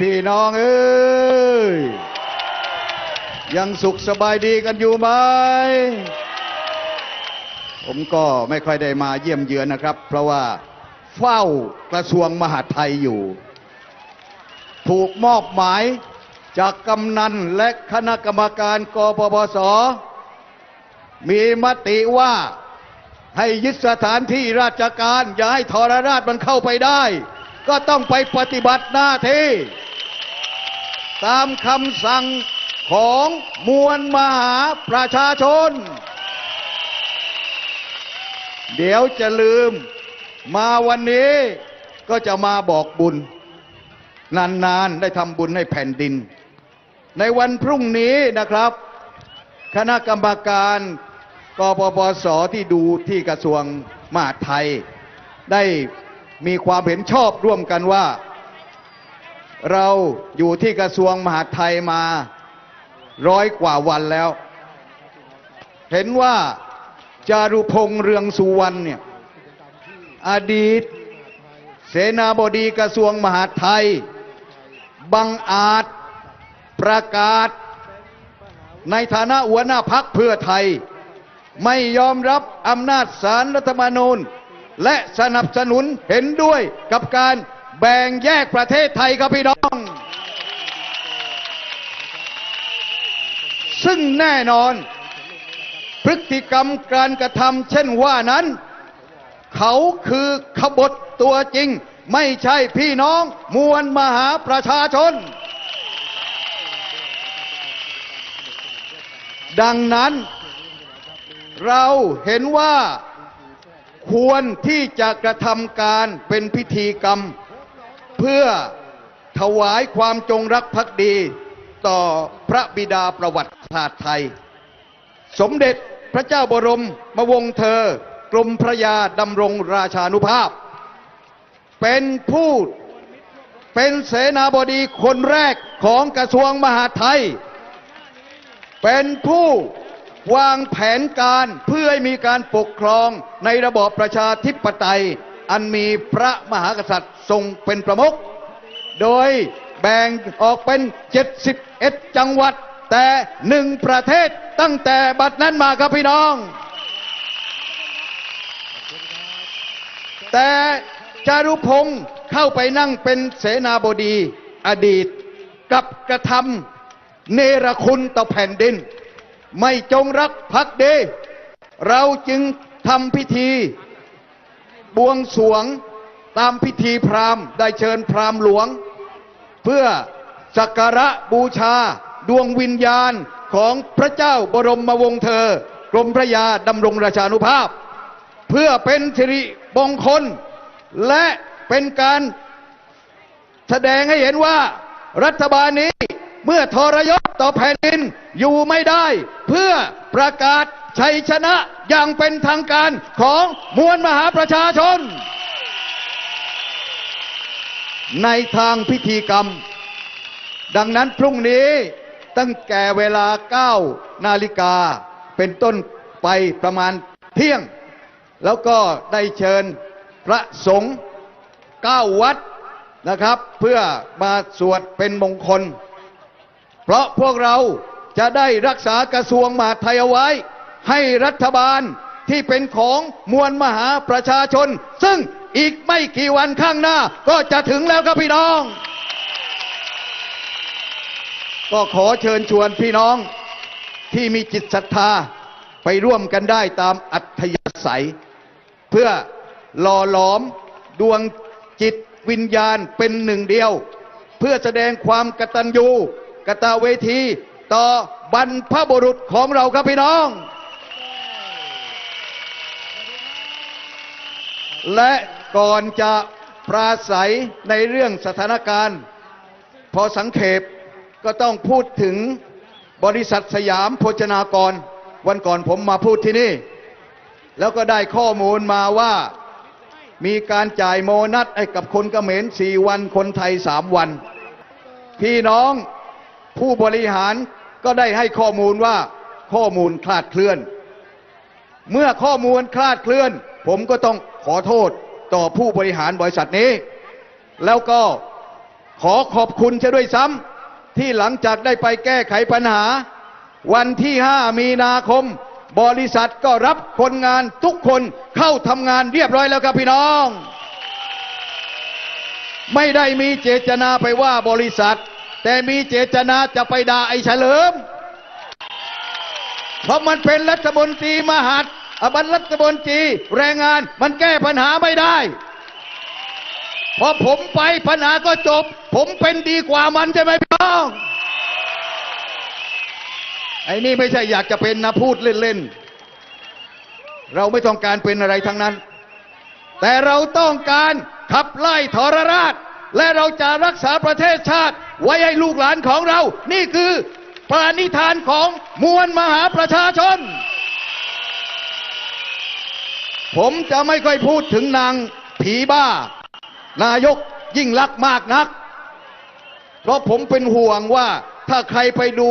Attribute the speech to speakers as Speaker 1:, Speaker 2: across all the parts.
Speaker 1: พี่น้องเอ้ย ยังสุขสบายดีกันอยู่ไหม ผมก็ไม่ค่อยได้มาเยี่ยมเยือนนะครับ เพราะว่าเฝ้ากระทรวงมหาดไทยอยู่ ถูกมอบหมายจากกำนันและคณะกรรมการกปปส มีมติว่าให้ยึดสถานที่ราชการ อย่าให้ทรราชมันเข้าไปได้ ก็ต้องไปปฏิบัติหน้าที่ ตามคำสั่งของมวลมหาประชาชน เดี๋ยวจะลืมมาวันนี้ก็จะมาบอกบุญ นานๆได้ทำบุญให้แผ่นดิน ในวันพรุ่งนี้นะครับ คณะกรรมการกปปสที่ดูที่กระทรวงมหาดไทย ได้มีความเห็นชอบร่วมกันว่า เราอยู่ที่กระทรวงมหาดไทยมาร้อยกว่าวันแล้ว เห็นว่าจารุพงษ์เรืองสุวรรณเนี่ยอดีต เสนาบดีกระทรวงมหาดไทย บังอาจประกาศ ในฐานะหัวหน้าพักเพื่อไทย ไม่ยอมรับอำนาจสารรัฐธรรมนูญ และสนับสนุนเห็นด้วยกับการ แบ่งแยกประเทศไทยครับพี่น้อง ซึ่งแน่นอน พฤติกรรมการกระทำเช่นว่านั้น เขาคือขบฏตัวจริง ไม่ใช่พี่น้องมวลมหาประชาชน ดังนั้น เราเห็นว่าควรที่จะกระทำการเป็นพิธีกรรม เพื่อถวายความจงรักภักดีต่อพระบิดาประวัติศาสตร์ไทย สมเด็จพระเจ้าบรมมวงศ์เธอกรมพระยาดำรงราชานุภาพ เป็นผู้เป็นเสนาบดีคนแรกของกระทรวงมหาดไทย เป็นผู้วางแผนการเพื่อให้มีการปกครองในระบอบประชาธิปไตย อันมีพระมหากษัตริย์ทรงเป็นประมุขโดยแบ่งออกเป็น 71 จังหวัด แต่หนึ่งประเทศตั้งแต่บัดนั้นมาครับพี่น้อง แต่จารุพงศ์เข้าไปนั่งเป็นเสนาบดีอดีต กับกระทำเนรคุณต่อแผ่นดิน ไม่จงรักภักดี เราจึงทำพิธี บวงสวงตามพิธีพราหมณ์ ได้เชิญพราหมณ์หลวง เพื่อสักการะบูชาดวงวิญญาณของพระเจ้าบรมวงศ์เธอ กรมพระยาดำรงราชานุภาพ เพื่อเป็นสิริมงคล และเป็นการแสดงให้เห็นว่ารัฐบาลนี้เมื่อทรยศต่อแผ่นดินอยู่ไม่ได้ เพื่อประกาศ ชัยชนะอย่างเป็นทางการของมวลมหาประชาชน ในทางพิธีกรรม ดังนั้นพรุ่งนี้ตั้งแต่เวลา 9 นาฬิกา เป็นต้นไปประมาณเที่ยง แล้วก็ได้เชิญพระสงฆ์9 วัดนะครับ เพื่อมาสวดเป็นมงคล เพราะพวกเราจะได้รักษากระทรวงมหาดไทยเอาไว้ ให้รัฐบาลที่เป็นของมวลมหาประชาชน ซึ่งอีกไม่กี่วันข้างหน้าก็จะถึงแล้วครับพี่น้อง ก็ขอเชิญชวนพี่น้องที่มีจิตศรัทธาไปร่วมกันได้ตามอัธยาศัย เพื่อหล่อหลอมดวงจิตวิญญาณเป็นหนึ่งเดียว เพื่อแสดงความกตัญญูกตเวที ต่อบรรพบุรุษของเราครับพี่น้อง และก่อนจะปราศัยในเรื่องสถานการณ์ พอสังเขปก็ต้องพูดถึงบริษัทสยามโภชนากร วันก่อนผมมาพูดที่นี่ แล้วก็ได้ข้อมูลมาว่ามีการจ่ายโมนัสให้กับคนเขมรสี่วันคนไทยสามวัน พี่น้องผู้บริหารก็ได้ให้ข้อมูลว่าข้อมูลคลาดเคลื่อน เมื่อข้อมูลคลาดเคลื่อน ผมก็ต้อง ขอโทษต่อผู้บริหารบริษัทนี้ แล้วก็ขอขอบคุณเช่ด้วยซ้ำที่หลังจากได้ไปแก้ไขปัญหา วันที่ 5 มีนาคม บริษัทก็รับคนงานทุกคนเข้าทำงานเรียบร้อยแล้วครับพี่น้อง ไม่ได้มีเจตนาไปว่าบริษัท แต่มีเจตนาจะไปด่าไอ้เฉลิม เพราะมันเป็นรัฐมนตรีมหาด อบันรัฐมนตรีแรงงานมันแก้ปัญหาไม่ได้ พอผมไปปัญหาก็จบ ผมเป็นดีกว่ามันใช่ไหมพี่น้องไอ้นี่ไม่ใช่อยากจะเป็นนะพูดเล่นๆ เราไม่ต้องการเป็นอะไรทั้งนั้น แต่เราต้องการขับไล่ทรราช และเราจะรักษาประเทศชาติ ไว้ให้ลูกหลานของเรา นี่คือปราณิธานของมวลมหาประชาชน ผมจะไม่ค่อยพูดถึงนางผีบ้า นายกยิ่งรักมากนัก เพราะผมเป็นห่วงว่าถ้าใครไปดู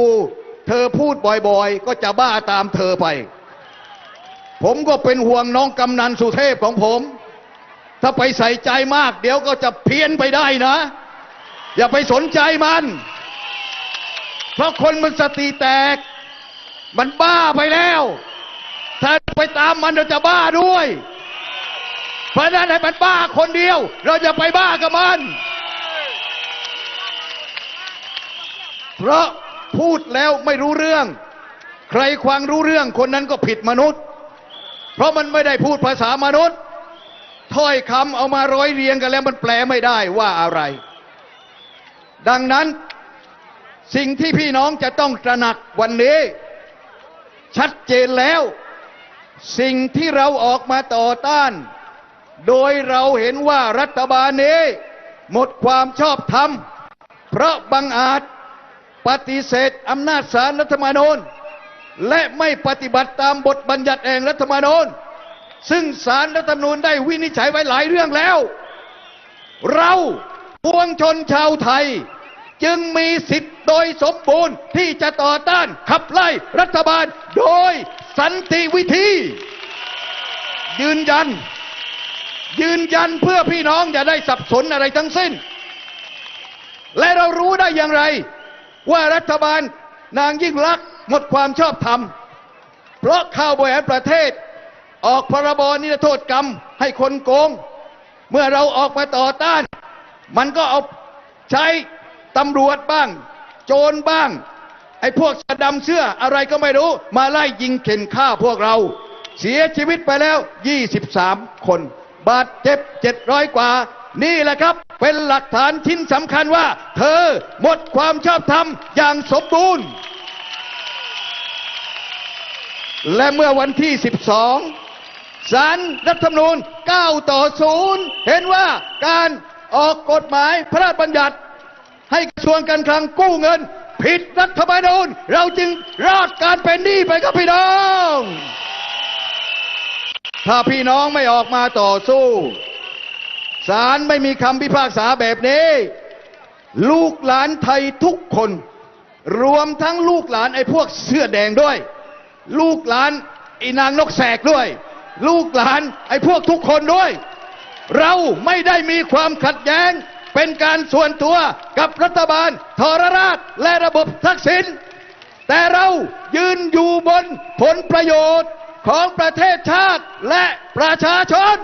Speaker 1: เธอพูดบ่อยๆ ก็จะบ้าตามเธอไป ผมก็เป็นห่วงน้องกำนันสุเทพของผม ถ้าไปใส่ใจมาก เดี๋ยวก็จะเพี้ยนไปได้นะ อย่าไปสนใจมัน เพราะคนมันสติแตก มันบ้าไปแล้ว ถ้าไปตามมันเราจะบ้าด้วย เพราะฉะนั้นให้มันบ้าคนเดียว เราจะไปบ้ากับมัน เพราะพูดแล้วไม่รู้เรื่อง ใครควางรู้เรื่องคนนั้นก็ผิดมนุษย์ เพราะมันไม่ได้พูดภาษามนุษย์ ถ้อยคำเอามาร้อยเรียงกันแล้วมันแปลไม่ได้ว่าอะไร ดังนั้นสิ่งที่พี่น้องจะต้องตระหนักวันนี้ ชัดเจนแล้ว สิ่งที่เราออกมาต่อต้าน โดยเราเห็นว่ารัฐบาลนี้ หมดความชอบธรรม เพราะบังอาจปฏิเสธอำนาจศาลรัฐธรรมนูญและไม่ปฏิบัติตามบทบัญญัติแห่งรัฐธรรมนูญซึ่งศาลรัฐธรรมนูญได้วินิจฉัยไว้หลายเรื่องแล้ว เราปวงชนชาวไทย จึงมีสิทธิ์โดยสมบูรณ์ที่จะต่อต้านขับไล่รัฐบาล โดยสันติวิธี ยืนยัน ยืนยันเพื่อพี่น้องอย่าได้สับสนอะไรทั้งสิ้น และเรารู้ได้อย่างไร ว่ารัฐบาลนางยิ่งลักษณ์หมดความชอบธรรม เพราะข้าวบริหารประเทศ ออกพรบนิรโทษกรรมให้คนโกง เมื่อเราออกมาต่อต้าน มันก็เอาใช้ตำรวจบ้าง โจรบ้าง ไอ้พวกสะดำเสื้ออะไรก็ไม่รู้ มาไล่ยิงเข็นฆ่าพวกเรา เสียชีวิตไปแล้ว 23 คน บาดเจ็บ 700 กว่า นี่แหละครับ เป็นหลักฐานชิ้นสำคัญว่า เธอหมดความชอบธรรมอย่างสมบูรณ์ และเมื่อวันที่ 12ศาลรัฐธรรมนูญ 9 ต่อ 0 เห็นว่าการออกกฎหมายพระราชบัญญัติ ให้กระทรวงการคลังกู้เงิน ผิดรัฐธรรมนูญเราจึงรอดการเป็นหนี้ไปครับพี่น้อง ถ้าพี่น้องไม่ออกมาต่อสู้ศาลไม่มีคำพิพากษาแบบนี้ ลูกหลานไทยทุกคน รวมทั้งลูกหลานไอ้พวกเสื้อแดงด้วย ลูกหลานไอ้นางนกแสกด้วย ลูกหลานไอ้พวกทุกคนด้วย เราไม่ได้มีความขัดแย้ง เป็นการส่วนตัวกับรัฐบาลทรราชและระบบทักษิณแต่เรายืนอยู่บนผลประโยชน์ของประเทศชาติและประชาชน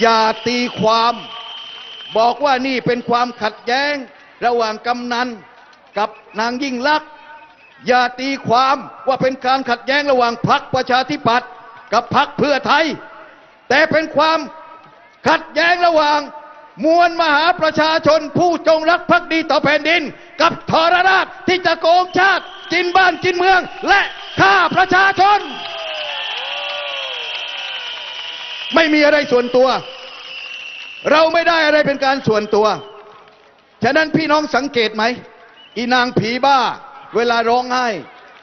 Speaker 1: อย่าตีความบอกว่านี่เป็นความขัดแย้งระหว่างกำนันกับนางยิ่งลักษณ์อย่าตีความว่าเป็นการขัดแย้งระหว่างพรรคประชาธิปัตย์กับพรรคเพื่อไทย แต่เป็นความ ขัดแย้งระหว่าง มวลมหาประชาชนผู้จงรักภักดีต่อแผ่นดิน กับทรราชที่จะโกงชาติ กินบ้านกินเมือง และฆ่าประชาชน ไม่มีอะไรส่วนตัว เราไม่ได้อะไรเป็นการส่วนตัว ฉะนั้นพี่น้องสังเกตไหมอีนางผีบ้า เวลาร้องไห้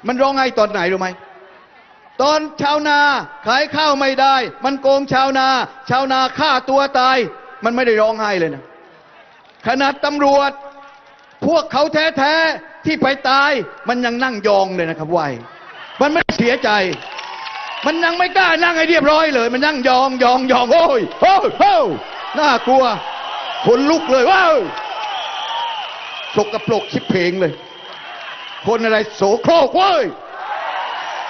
Speaker 1: มันร้องไห้ตอนไหนรู้ไหม ตอนชาวนาขายข้าวไม่ได้ มันโกงชาวนา ชาวนาฆ่าตัวตาย มันไม่ได้ร้องไห้เลยนะ ขนาดตำรวจ พวกเขาแท้ๆ ที่ไปตาย มันยังนั่งยองเลยนะครับวัยมันไม่เสียใจ มันยังไม่กล้านั่งให้เรียบร้อยเลย มันนั่งยองยองยองโอ้ยโอ้ยโอ้ยน่ากลัวขนลุกเลยว้าวสกปรกชิบเพลงเลย คนอะไรโสโครกเว้ย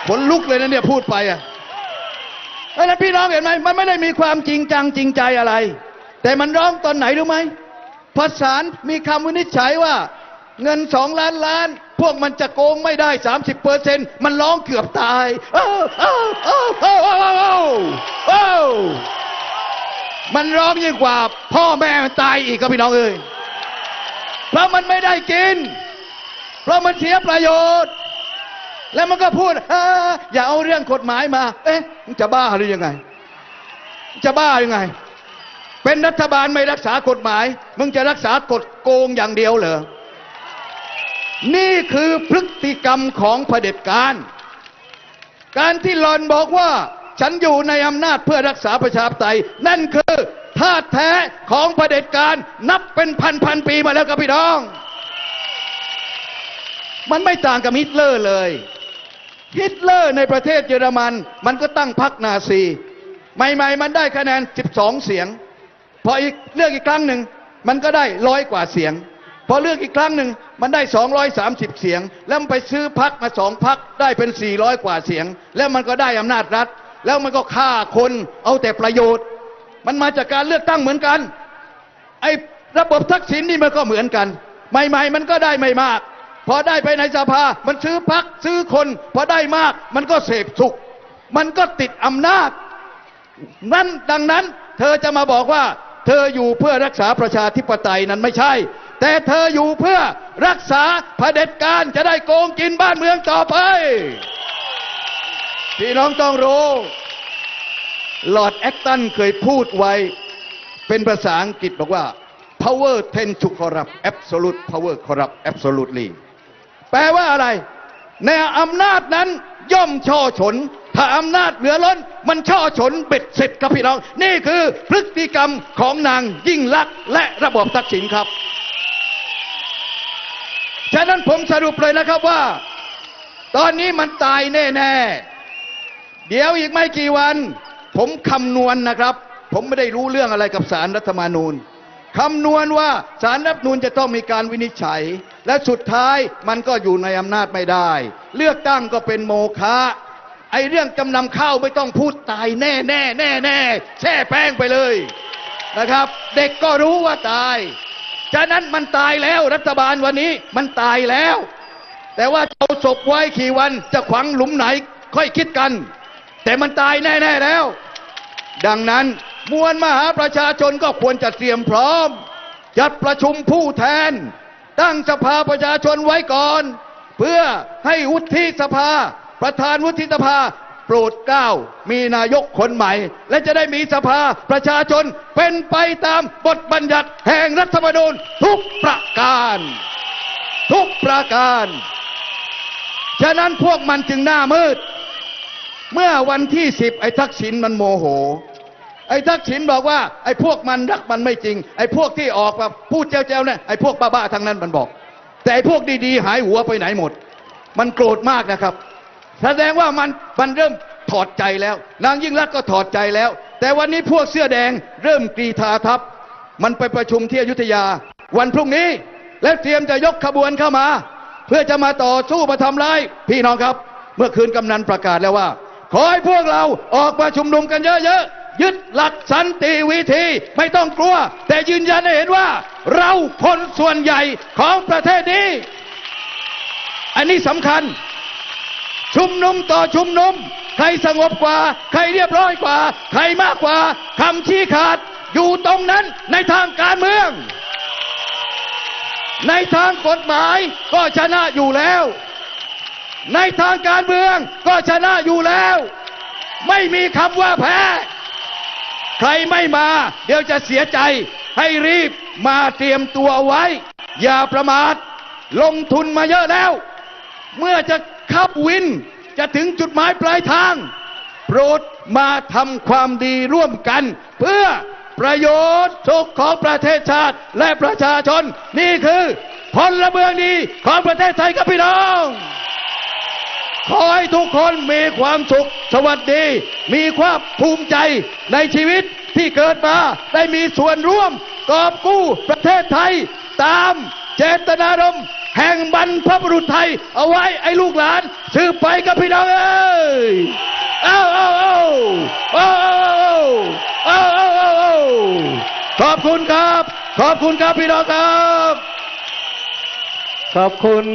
Speaker 1: ขนลุกเลยนะเนี่ยพูดไปอะเพราะนั้นพี่น้องเห็นไหมมันไม่ได้มีความจริงจังจริงใจอะไร แต่มันร้องตอนไหนรู้ไหมพอศาลมีคำวินิจฉัยว่า เงินสองล้านล้าน พวกมันจะโกงไม่ได้ 30เปอร์เซ็นมันร้องเกือบตายอ้าวอ้าวอ้าวอ้าวอ้าวอ้าวอ้มันร้องยิ่งกว่า พ่อแม่มันตายอีกครับพี่น้องเอ้ยเพราะมันไม่ได้กิน เพราะมันเสียประโยชน์ แล้วมันก็พูดออย่าเอาเรื่องกฎหมายมา เอ๊ะมึงจะบ้าหรือยังไง จะบ้ายังไง เป็นรัฐบาลไม่รักษากฎหมาย มึงจะรักษากฎโกงอย่างเดียวเหรอ นี่คือพฤติกรรมของเผด็จการ การที่หลอนบอกว่า ฉันอยู่ในอำนาจเพื่อรักษาประชาธิปไตย นั่นคือท่าตุแท้ของเผด็จการนับเป็นพันพันๆปีมาแล้วครับพี่น้อง มันไม่ต่างกับฮิตเลอร์เลย ฮิตเลอร์ในประเทศเยอรมัน มันก็ตั้งพรรคนาซี ใหม่ๆ มันได้คะแนน 12 เสียง พออีกเลือกอีกครั้งหนึ่ง มันก็ได้ร้อยกว่าเสียง พอเลือกอีกครั้งหนึ่ง มันได้ 230 เสียง แล้วมันไปซื้อพักมาสองพักได้เป็น 400 กว่าเสียง แล้วมันก็ได้อำนาจรัฐ แล้วมันก็ฆ่าคนเอาแต่ประโยชน์ มันมาจากการเลือกตั้งเหมือนกัน ไอ้ระบบทักษิณนี่มันก็เหมือนกัน ใหม่ ๆ มันก็ได้ไม่มาก พอได้ไปในสภา มันซื้อพักซื้อคน พอได้มาก มันก็เสพสุข มันก็ติดอำนาจ นั้นดังนั้น เธอจะมาบอกว่า เธออยู่เพื่อรักษาประชาธิปไตยนั้นไม่ใช่ แต่เธออยู่เพื่อรักษาเผด็จการจะได้โกงกินบ้านเมืองต่อไปพี่น้องต้องรู้ลอร์ดแอคตันเคยพูดไว้ เป็นภาษาอังกฤษบอกว่า power tend to corrupt absolute power corrupt absolutely แปลว่าอะไรในอำนาจนั้นย่อมช่อฉน ถ้าอำนาจเหลือล้น มันช่อฉนเบ็ดเสร็จครับพี่น้อง นี่คือพฤติกรรมของนางยิ่งลักษณ์และระบบทักษิณครับ ฉะนั้นผมสรุปเลยนะครับว่า ตอนนี้มันตายแน่ๆ เดี๋ยวอีกไม่กี่วัน ผมคำนวณนะครับ ผมไม่ได้รู้เรื่องอะไรกับสารรัฐธรรมนูญ คำนวณว่าสารรัฐธรรมนูญจะต้องมีการวินิจฉัย และสุดท้ายมันก็อยู่ในอำนาจไม่ได้ เลือกตั้งก็เป็นโมฆะไอเรื่องจำนำข้าวไม่ต้องพูดตายแน่แน่แน่แน่แช่แป้งไปเลยนะครับ เด็กก็รู้ว่าตายฉะนั้นมันตายแล้วรัฐบาลวันนี้มันตายแล้ว แต่ว่าเอาศพไว้กี่วันจะขวังหลุมไหนค่อยคิดกัน แต่มันตายแน่ ๆแล้ว ดังนั้น มวลมหาประชาชนก็ควรจะเตรียมพร้อม จัดประชุมผู้แทน ตั้งสภาประชาชนไว้ก่อน เพื่อให้วุฒิสภา ประธานวุฒิสภา โปรดเกล้ามีนายกคนใหม่ และจะได้มีสภาประชาชนเป็นไปตามบทบัญญัติแห่งรัฐธรรมนูญทุกประการ ทุกประการ ฉะนั้นพวกมันจึงหน้ามืด เมื่อวันที่สิบไอ้ทักษิณมันโมโห ไอ้ทักษิณบอกว่าไอ้พวกมันรักมันไม่จริง ไอ้พวกที่ออกแบบพูดเจ้าๆเนี่ยไอ้พวกบ้าๆทั้งนั้นมันบอก แต่ไอ้พวกดีๆหายหัวไปไหนหมด มันโกรธมากนะครับ แสดงว่ามันมันเริ่มถอดใจแล้ว นางยิ่งรักก็ถอดใจแล้ว แต่วันนี้พวกเสื้อแดงเริ่มกรีธาทัพ มันไปประชุมที่อยุธยา วันพรุ่งนี้และเตรียมจะยกขบวนเข้ามา เพื่อจะมาต่อสู้มาทำร้ายพี่น้องครับ เมื่อคืนกำนันประกาศแล้วว่า ขอให้พวกเราออกมาชุมนุมกันเยอะๆ ยึดหลักสันติวิธีไม่ต้องกลัว แต่ยืนยันให้เห็นว่า เราคนส่วนใหญ่ของประเทศนี้ อันนี้สำคัญ ชุมนุมต่อชุมนุม ใครสงบกว่า ใครเรียบร้อยกว่า ใครมากกว่าคำชี้ขาด อยู่ตรงนั้นในทางการเมือง ในทางกฎหมายก็ชนะอยู่แล้ว ในทางการเมืองก็ชนะอยู่แล้ว ไม่มีคำว่าแพ้ ใครไม่มา เดี๋ยวจะเสียใจ ให้รีบมาเตรียมตัวเอาไว้ อย่าประมาท ลงทุนมาเยอะแล้ว เมื่อจะขับวิน จะถึงจุดหมายปลายทาง โปรดมาทำความดีร่วมกัน เพื่อประโยชน์สุขของประเทศชาติและประชาชน นี่คือพลเมืองดีของประเทศไทยครับพี่น้อง ทุกคนมีความสุขสวัสดี มีความภูมิใจในชีวิตที่เกิดมาได้มีส่วนร่วมกอบกู้ประเทศไทย ตามเจตนารมณ์แห่งบรรพบุรุษไทย เอาไว้ไอ้ลูกหลานสืบไปกับพี่น้องเอ้ยเอาเอาเอาเอาเอาเอาเอาเอาเอาขอบคุณครับ ขอบคุณครับพี่น้องครับ
Speaker 2: ขอบคุณ